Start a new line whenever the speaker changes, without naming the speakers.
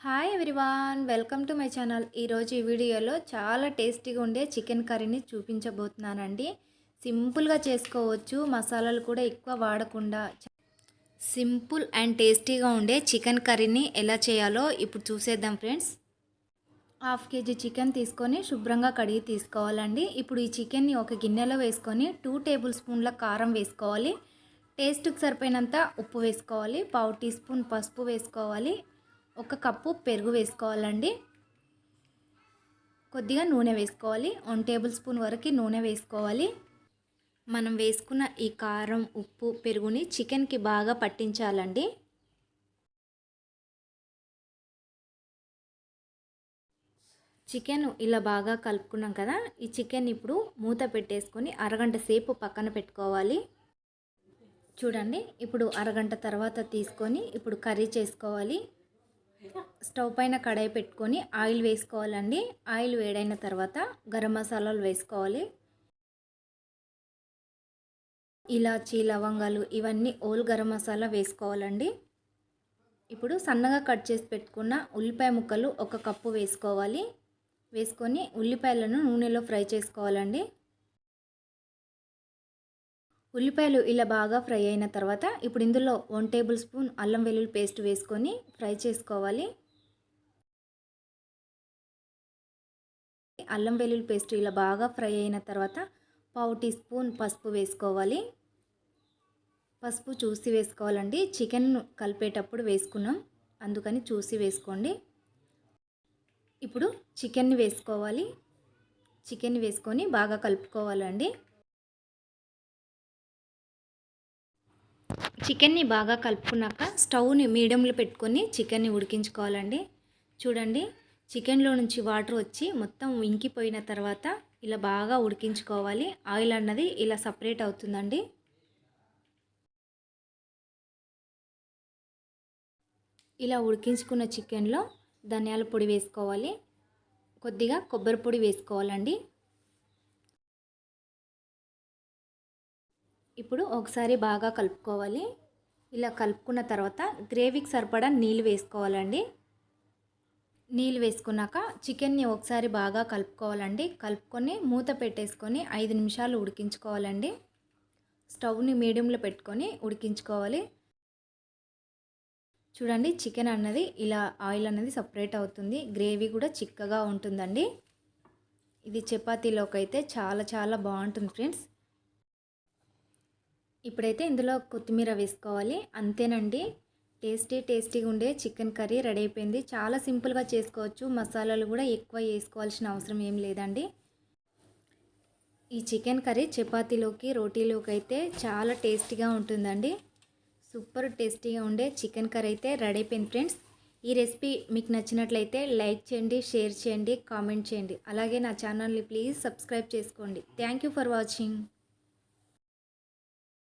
Hi everyone welcome to my channel ఈరోజు ఈ వీడియోలో చాలా టేస్టీగా ఉండే చికెన్ కర్రీని చూపించబోతున్నానండి. సింపుల్గా చేసుకోవచ్చు మసాలాలు కూడా ఎక్కువ వాడకుండా. సింపుల్ అండ్ టేస్టీగా ఉండే చికెన్ కర్రీని ఎలా చేయాలో ఇప్పుడు చూసేద్దాం ఫ్రెండ్స్. హాఫ్ కేజీ చికెన్ తీసుకొని శుభ్రంగా కడిగి తీసుకోవాలండి. ఇప్పుడు ఈ చికెన్ని ఒక గిన్నెలో వేసుకొని టూ టేబుల్ స్పూన్ల కారం వేసుకోవాలి. టేస్ట్కి సరిపోయినంత ఉప్పు వేసుకోవాలి. పావు టీ స్పూన్ పసుపు వేసుకోవాలి. ఒక కప్పు పెరుగు వేసుకోవాలండి. కొద్దిగా నూనె వేసుకోవాలి. వన్ టేబుల్ స్పూన్ వరకు నూనె వేసుకోవాలి. మనం వేసుకున్న ఈ కారం ఉప్పు పెరుగుని చికెన్కి బాగా పట్టించాలండి. చికెన్ ఇలా బాగా కలుపుకున్నాం కదా ఈ చికెన్ ఇప్పుడు మూత పెట్టేసుకొని అరగంట సేపు పక్కన పెట్టుకోవాలి. చూడండి ఇప్పుడు అరగంట తర్వాత తీసుకొని ఇప్పుడు కర్రీ చేసుకోవాలి. స్టవ్ పైన కడాయి పెట్టుకొని ఆయిల్ వేసుకోవాలండి. ఆయిల్ వేడైన తర్వాత గరం మసాలాలు వేసుకోవాలి. ఇలాచీ లవంగాలు ఇవన్నీ ఓల్ గరం మసాలా వేసుకోవాలండి. ఇప్పుడు సన్నగా కట్ చేసి పెట్టుకున్న ఉల్లిపాయ ముక్కలు ఒక కప్పు వేసుకోవాలి. వేసుకొని ఉల్లిపాయలను నూనెలో ఫ్రై చేసుకోవాలండి. ఉల్లిపాయలు ఇలా బాగా ఫ్రై అయిన తర్వాత ఇప్పుడు ఇందులో వన్ టేబుల్ స్పూన్ అల్లం వెల్లుల్లి పేస్ట్ వేసుకొని ఫ్రై చేసుకోవాలి. అల్లం వెల్లుల్లి పేస్ట్ ఇలా బాగా ఫ్రై అయిన తర్వాత పావు టీ స్పూన్ పసుపు వేసుకోవాలి. పసుపు చూసి వేసుకోవాలండి. చికెన్ కలిపేటప్పుడు వేసుకున్నాం. అందుకని చూసి వేసుకోండి. ఇప్పుడు చికెన్ని వేసుకోవాలి. చికెన్ వేసుకొని బాగా కలుపుకోవాలండి. చికెన్ని బాగా కలుపుకున్నాక స్టవ్ని మీడియంలో పెట్టుకొని చికెన్ని ఉడికించుకోవాలండి. చూడండి చికెన్లో నుంచి వాటర్ వచ్చి మొత్తం ఇంకిపోయిన తర్వాత ఇలా బాగా ఉడికించుకోవాలి. ఆయిల్ అన్నది ఇలా సపరేట్ అవుతుందండి. ఇలా ఉడికించుకున్న చికెన్లో ధనియాల పొడి వేసుకోవాలి. కొద్దిగా కొబ్బరి పొడి వేసుకోవాలండి. ఇప్పుడు ఒకసారి బాగా కలుపుకోవాలి. ఇలా కలుపుకున్న తర్వాత గ్రేవీకి సరిపడా నీళ్ళు వేసుకోవాలండి. నీళ్ళు వేసుకున్నాక చికెన్ని ఒకసారి బాగా కలుపుకోవాలండి. కలుపుకొని మూత పెట్టేసుకొని ఐదు నిమిషాలు ఉడికించుకోవాలండి. స్టవ్ని మీడియంలో పెట్టుకొని ఉడికించుకోవాలి. చూడండి చికెన్ అన్నది ఇలా ఆయిల్ అన్నది సపరేట్ అవుతుంది. గ్రేవీ కూడా చిక్కగా ఉంటుందండి. ఇది చపాతీలోకి అయితే చాలా చాలా బాగుంటుంది ఫ్రెండ్స్. ఇప్పుడైతే ఇందులో కొత్తిమీర వేసుకోవాలి. అంతేనండి. టేస్టీ టేస్టీగా ఉండే చికెన్ కర్రీ రెడీ అయిపోయింది. చాలా సింపుల్గా చేసుకోవచ్చు. మసాలాలు కూడా ఎక్కువ వేసుకోవాల్సిన అవసరం ఏం లేదండి. ఈ చికెన్ కర్రీ చపాతీలోకి రోటీలోకి అయితే చాలా టేస్టీగా ఉంటుందండి. సూపర్ టేస్టీగా ఉండే చికెన్ కర్రీ అయితే రెడీ అయిపోయింది ఫ్రెండ్స్. ఈ రెసిపీ మీకు నచ్చినట్లయితే లైక్ చేయండి షేర్ చేయండి కామెంట్ చేయండి. అలాగే నా ఛానల్ని ప్లీజ్ సబ్స్క్రైబ్ చేసుకోండి. Thank you for watching.